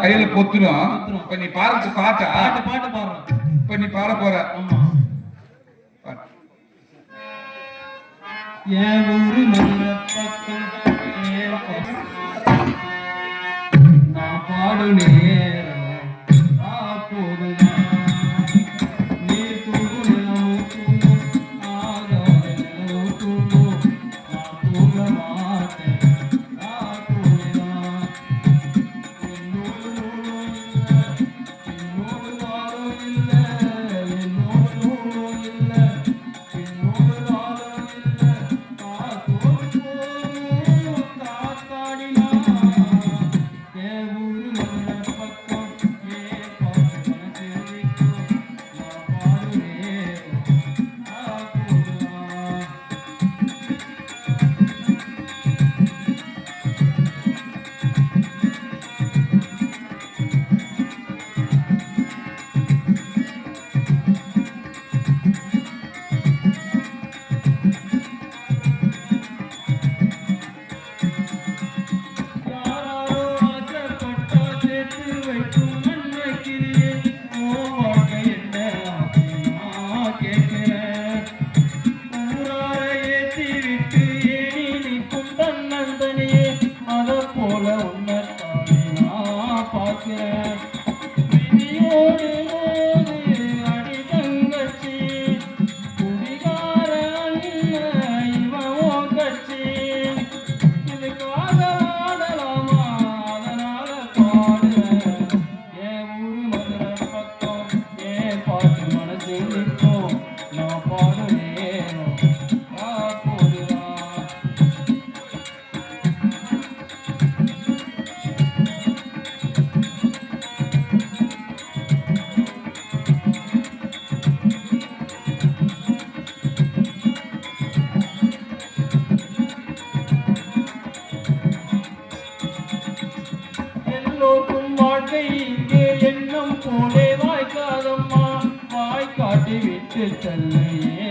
கையில பொத்துரும். இப்ப நீ பாடுறது பாட்டா பாட்டு பாட்டு பாடுறோம். இப்ப நீ பாட போற. என் ஊரு நான் பாடுனேன். Mm-hmm. விட்டு தள்ளையே